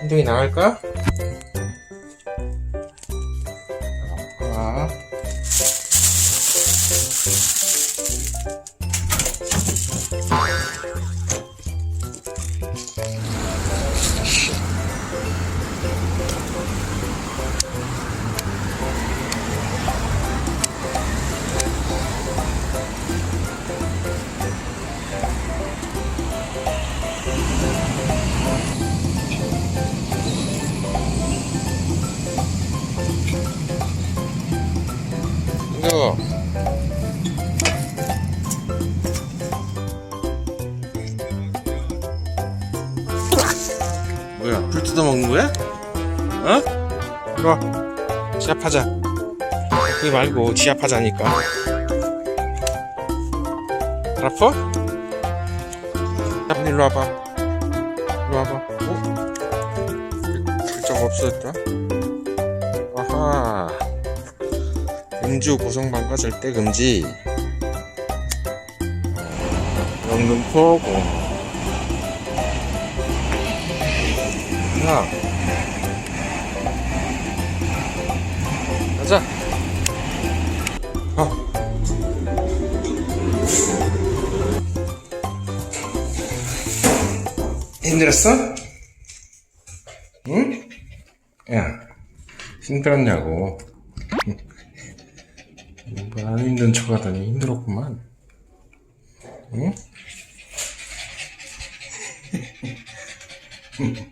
흰둥이 나갈까? 아. 이거 뭐야 불 뜯어 먹는 거야? 어? 와 지압하자 그게 말고 지압하자니까 발 아파? 야, 일로 와봐 일로 와봐 어? 글자가 없어졌다 아하 음주 고성방가 절대 금지 영등포 공 야. 가자. 어. 힘들었어? 응? 야, 힘들었냐고. 뭐안 힘든 척 하더니 힘들었구만. 응?